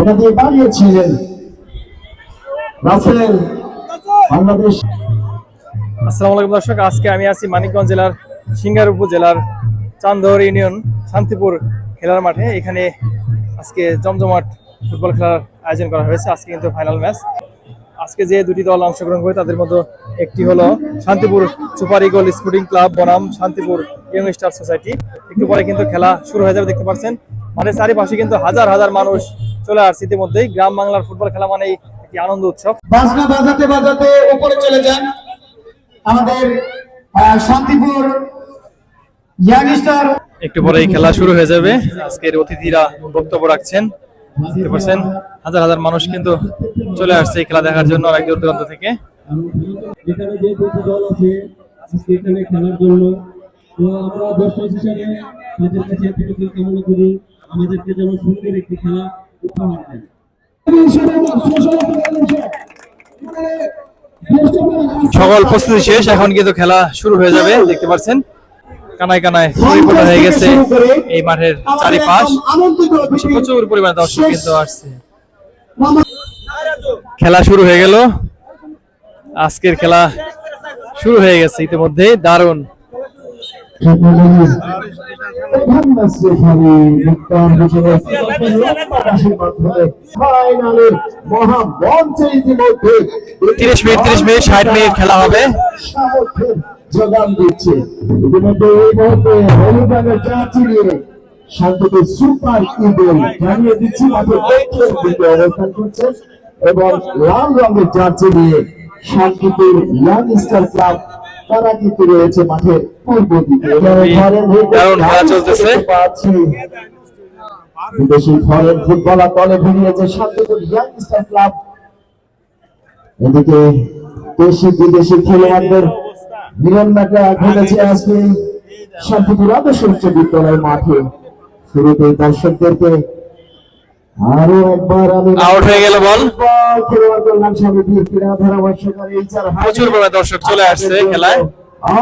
এটা দিয়ে দাঁড়িয়েছিলেন রাসেল বাংলাদেশ। আসসালামু আলাইকুম দর্শক, আজকে আমি আছি মানিকগঞ্জ জেলার সিঙ্গার উপজেলার চান্দর ইউনিয়ন, শান্তিপুর খেলার মাঠে। এখানে আজকে জমজমাট ফুটবল খেলার আয়োজন করা হয়েছে। আজকে কিন্তু ফাইনাল ম্যাচ আজকে যে দুটি দল অংশগ্রহণ করে, তাদের মধ্যে একটি হলো Shantipur super eagle sporting club বনাম শান্তিপুর ইয়ং স্টার সোসাইটি। একটু পরে কিন্তু খেলা শুরু হয়ে যাবে, দেখতে পাচ্ছেন। মাঠের চারিপাশে কিন্তু হাজার হাজার মানুষ চলে আসছে ইতিমধ্যেই। গ্রাম বাংলার ফুটবল খেলা মানে একটি আনন্দ উৎসব। বাজনা বাজাতে বাজাতে উপরে চলে যান। আমাদের শান্তিপুর ইয়াংস্টার একটু পরেই খেলা শুরু হয়ে যাবে। আজকের অতিথিরা বক্তব্য রাখছেন। দেখতে পাচ্ছেন হাজার হাজার মানুষ কিন্তু চলে আসছে এই খেলা দেখার জন্য অনেক দূর দূরান্ত থেকে। এখানে যে দুটি দল আছে আজকে এখানে খেলার জন্য তো আমরা দর্শক হিসাবে তাদের কাছে কামনা করি। আমাদেরকে যেন সুন্দর একটি খেলা সকল প্রস্তুতি শেষ, এখন কিন্তু খেলা শুরু হয়ে যাবে, দেখতে পাচ্ছেন। কানায় কানায় হয়ে গেছে, এই মাঠের চারিপাশ। প্রচুর পরিমাণে দর্শক কিন্তু আসছে। খেলা শুরু হয়ে গেল। আজকের খেলা শুরু হয়ে গেছে ইতিমধ্যে, দারুণ। ফাইনালের মহামঞ্চে ইতিমধ্যে 30 মিনিট 30 মিনিট 60 মিনিট খেলা হবে। যোগান দিচ্ছে। সুপার ইগল জানিয়ে দিচ্ছি অবস্থান করছে এবং লাল রঙের জার্সি নিয়ে শান্তিপুর ইয়াং স্টার ক্লাব তারা কিন্তু রয়েছে মাঠের পূর্ব দিকে। দারুণ খেলা চলতেছে। বিদেশি ফরেন ফুটবলার দলে ভিড়িয়েছে শান্তিপুর ইয়াং স্টার ক্লাব। এদিকে দেশি বিদেশি খেলোয়াড়দের ঘটেছে আজকে শান্তিপুর আদর্শ উচ্চ বিদ্যালয় মাঠে। শুরুতে দর্শকদেরকে আরও একবার আমি আউট হয়ে গেল বল। প্রচুর পরিমাণে দর্শক চলে আসছে খেলায়।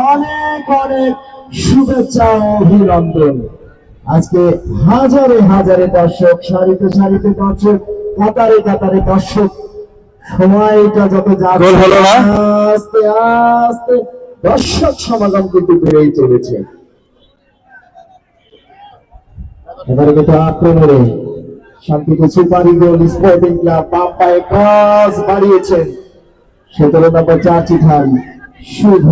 অনেক অনেক শুভেচ্ছা অভিনন্দন। আজকে হাজারে হাজারে দর্শক সারিতে সারিতে দর্শক কাতারে কাতারে দর্শক। সময়টা যত যাচ্ছে গোল হলো না? আস্তে আস্তে দর্শক সমাগম কিন্তু বেড়েই চলেছে। এবারে কিন্তু আক্রমণে শান্তিতে super eagle sporting club cross বাড়িয়েছেন। সতেরো নম্বর শুভ।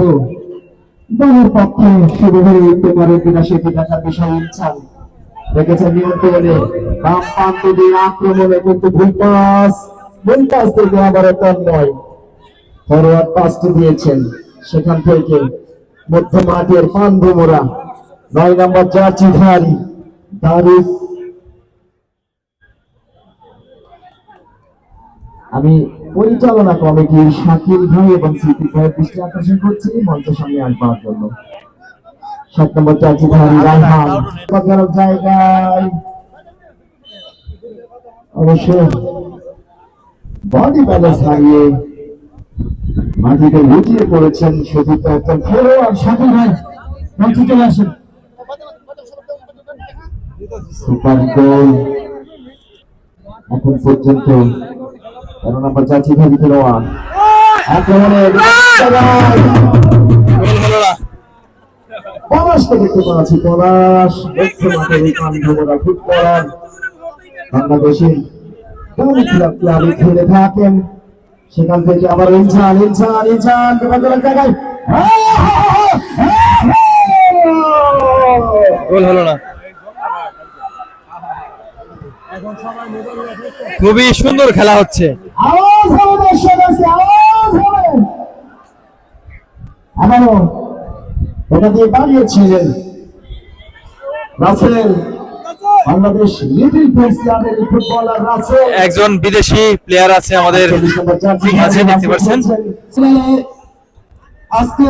দলের পক্ষে শুরু হয়ে উঠতে পারে কিনা সেটি দেখার বিষয় রেখেছেন নিয়ন্ত্রণে বাম প্রান্ত দিয়ে আক্রমণে কিন্তু ভুল পাস ভুল পাস থেকে তন্ময় ফরওয়ার্ড পাসটি দিয়েছেন সেখান থেকে মধ্য মাঠের পান্ডুমোরা। নয় নম্বর জার্সি ধারী আমি পরিচালনা কমিটির শাকিল ভাই এবং স্মৃতি ভাইয়ের দৃষ্টি আকর্ষণ করছি, মঞ্চের সামনে আসবার জন্য। সাত নম্বর চাচি রায়হান বাজার জায়গায় অবশ্য বডি ব্যালেন্স হারিয়ে মাটিতে লুটিয়ে পড়েছেন সতীর্থ একজন খেলোয়াড় শাকিল ভাই। চলে আসেন। সুপার গোল এখন পর্যন্ত তেরো নম্বর চাচি ভাবি খেলোয়াড় আক্রমণে গোল হলো না পলাশ তো দেখতে পাচ্ছি পলাশ। দেখতে ফুটবলার খেলে সেখান থেকে আবার ইনসান ইনসান ইনসান। বিপজ্জনক জায়গায়। গোল হলো না। খুবই সুন্দর খেলা হচ্ছে। আওয়াজ হবে দর্শক আছে আওয়াজ হবে। আমারও এটা দিয়ে দাঁড়িয়েছিলেন Rasel Bangladesh little prince footballer Rasel. একজন বিদেশি প্লেয়ার আছে আমাদের মাঝে দেখতে পাচ্ছেন আজকে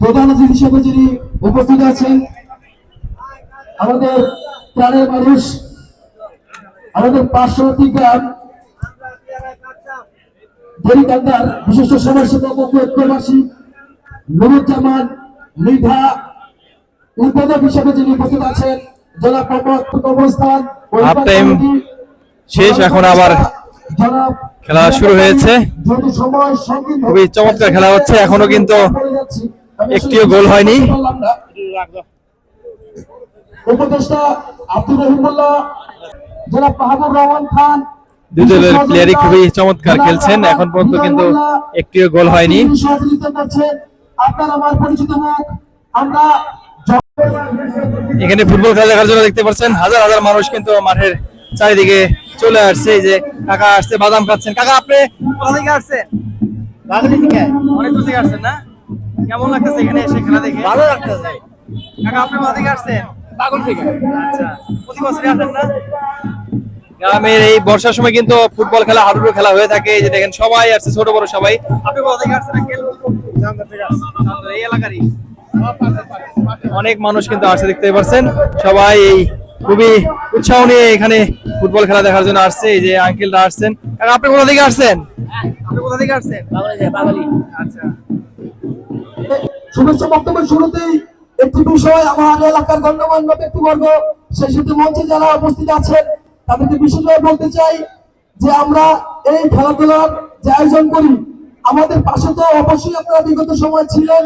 প্রধান অতিথি হিসেবে যিনি উপস্থিত আছেন আমাদের প্রাণের মানুষ আমাদের পার্শ্ববর্তী গ্রাম দেরিকান্দার বিশিষ্ট সমাজসেবক নুরুজ্জামান মৃধা উদ্বোধক হিসেবে যিনি উপস্থিত আছেন শেষ, এখন আবার খেলা শুরু হয়েছে। খুবই চমৎকার খেলা হচ্ছে, এখনও কিন্তু একটিও গোল হয়নি। উপদেষ্টা আব্দুর রহিমুল্লাহ জনাব মাহবুব রহমান খান প্লেয়ারই খুবই চমৎকার খেলছেন। এখন পর্যন্ত কিন্তু একটিও গোল হয়নি। তিনি সহযোগিতা করছেন আপনার আমার পরিচিত মুখ আমরা এখানে ফুটবল খেলা দেখার জন্য দেখতে পাচ্ছেন হাজার হাজার মানুষ কিন্তু মাঠের চারিদিকে চলে আসছে। এই যে কাকা আসছে বাদাম খাচ্ছেন। কাকা আপনি কোথা থেকে আসছেন অনেক দূর থেকে আসছেন না? কেমন লাগতেছে এখানে এসে খেলা দেখে? ভালো লাগতেছে। কাকা আপনি কোথা থেকে আসছেন? পাগল থেকে। আচ্ছা প্রতি বছরই আসেন না? গ্রামের এই বর্ষার সময় কিন্তু ফুটবল খেলা হাডুডু খেলা হয়ে থাকে। যে দেখেন সবাই আসছে ছোট বড় সবাই। আপনি কোথা থেকে আসছেন? এই এলাকারই। অনেক মানুষ কিন্তু আসছে দেখতে পাচ্ছেন। সবাই এই খুবই উৎসাহ নিয়ে এখানে ফুটবল খেলা দেখার জন্য আসছে। এই যে আঙ্কেলরা আসছেন। আপনি কোথা থেকে আসছেন? আপনি কোথা থেকে আসছেন? আচ্ছা। শুভেচ্ছা বক্তব্যের শুরুতেই একটি বিষয় আমার এলাকার গণ্যমান্য ব্যক্তিবর্গ সেই সাথে মঞ্চে যারা উপস্থিত আছেন তাদেরকে বিশেষভাবে বলতে চাই যে আমরা এই খেলাধুলার যে আয়োজন করি, আমাদের পাশে তো অবশ্যই আপনারা বিগত সময় ছিলেন,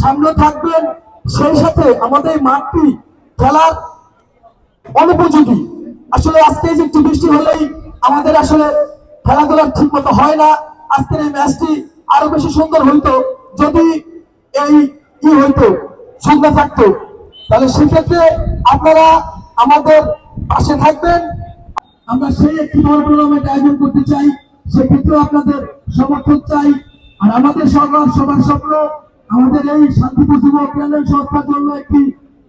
সামনে থাকবেন, সেই সাথে আমাদের মাঠটি খেলার অনুপযোগী। আসলে আজকে যে একটু বৃষ্টি হলেই আমাদের আসলে খেলাধুলা ঠিক মতো হয় না। আজকের এই ম্যাচটি আরও বেশি সুন্দর হইতো, যদি এই ই হইতো, সুন্দর থাকতো। তাহলে সেক্ষেত্রে আপনারা আমাদের পাশে থাকবেন আমরা সেই একটি টুর্নামেন্ট আয়োজন করতে চাই সেক্ষেত্রেও আপনাদের সমর্থন চাই। আর আমাদের সবার সবার স্বপ্ন, আমাদের এই শান্তিপুর যুব কল্যাণ সংস্থার জন্য একটি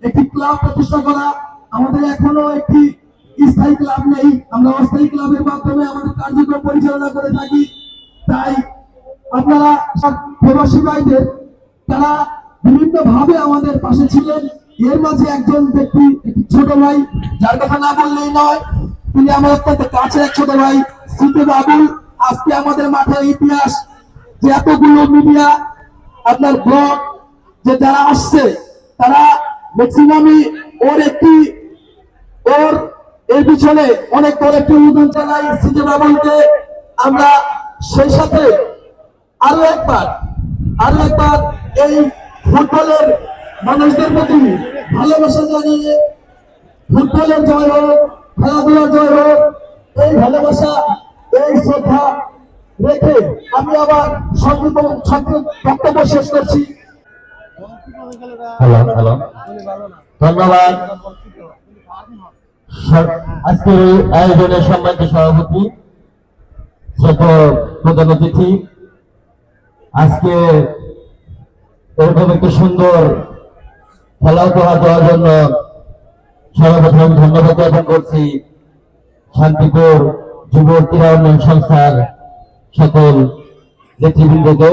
একটি ক্লাব প্রতিষ্ঠা করা। আমাদের এখনও একটি স্থায়ী ক্লাব নেই। আমরা অস্থায়ী ক্লাবের মাধ্যমে আমাদের কার্যক্রম পরিচালনা করে থাকি। তাই আপনারা প্রবাসী ভাইদের, তারা বিভিন্ন ভাবে আমাদের পাশে ছিলেন। এর মাঝে একজন ব্যক্তি ছোট ভাই, যার কথা না বললেই নয় তিনি আমার অত্যন্ত কাছে এক ছোট ভাই সিটে বাবুল। আজকে আমাদের মাঠের ইতিহাস, যে এতগুলো মিডিয়া, আপনার ব্লগ, যে যারা আসছে, তারা ম্যাক্সিমামই ওর একটি, ওর এর পিছনে অনেক বড় একটি অনুদান জানাই সিজে বাবুলকে। আমরা সেই সাথে আরও একবার আরও একবার এই ফুটবলের মানুষদের প্রতি ভালোবাসা জানিয়ে ফুটবলের জয় হোক। খেলাধুলার জয় হোক এই ভালোবাসা, এই শ্রদ্ধা রেখে আমি আবার সংক্ষিপ্ত বক্তব্য শেষ করছি। Hello hello. ধন্যবাদ। আজকের এই আয়োজনের সম্মানিত সভাপতি প্রধান অতিথি, আজকে এরকম একটি সুন্দর খেলা উপহার দেওয়ার জন্য সর্বপ্রথম ধন্যবাদ জ্ঞাপন করছি শান্তিপুর যুব ক্রীড়া উন্নয়ন সংস্থার সকল নেতৃবৃন্দকে।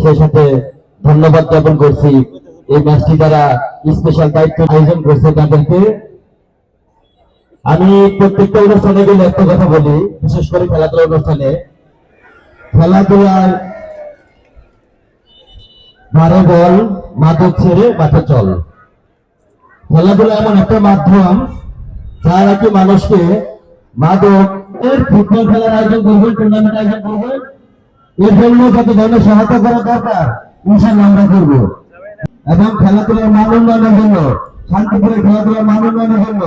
সেই সাথে ধন্যবাদ জ্ঞাপন করছি। এই ম্যাচটি যারা স্পেশাল দায়িত্ব আয়োজন করছে তাদেরকে। আমি প্রত্যেকটা অনুষ্ঠানে গেলে একটা কথা বলি, বিশেষ করে খেলাধুলা অনুষ্ঠানে। খেলাধুলার বারো বল, মাদক ছেড়ে মাঠে চল। খেলাধুলা এমন একটা মাধ্যম যা নাকি মানুষকে মাদক, এর ফুটবল খেলার আয়োজন করবেন টুর্নামেন্ট আয়োজন করবেন এর জন্য যত ধরনের সহায়তা করা দরকার ইনশাল্লাহ আমরা করব। এবং খেলাধুলার মান উন্নয়নের জন্য, শান্তিপুরের খেলাধুলার মান উন্নয়নের জন্য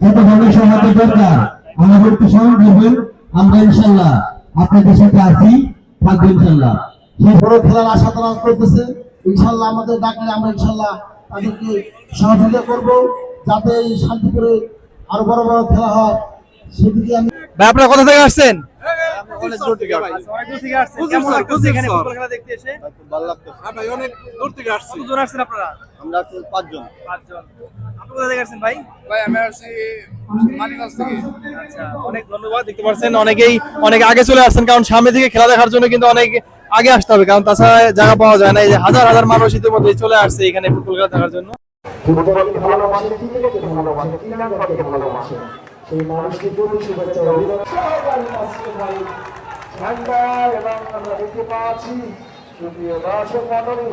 যত ধরনের সহায়তা দরকার আমাদের একটু স্মরণ করবেন, আমরা ইনশাল্লাহ আপনাদের সাথে আছি, থাকব ইনশাল্লাহ বড় খেলার আশা তারা করতেছে ইনশাল্লাহ আমাদের ডাকলে আমরা ইনশাল্লাহ তাদেরকে সহযোগিতা করব যাতে এই শান্তিপুরে আরও বড় বড় খেলা হয়। সেদিকে আমি ভাই আপনারা কোথা থেকে আসছেন? আমরা পাঁচজন পাঁচজন ভাই ভাই আমি আচ্ছা অনেক ধন্যবাদ দেখতে পাচ্ছেন অনেকেই অনেক আগে চলে আসছেন কারণ সামনে থেকে খেলা দেখার জন্য কিন্তু অনেক আগে আসতে হবে, কারণ তাছাড়া জায়গা পাওয়া যায় না। এই যে হাজার হাজার মানুষ ইতিমধ্যে চলে আসছে এখানে ফুটবল খেলা দেখার জন্য। এবং আমরা দেখতে পাচ্ছি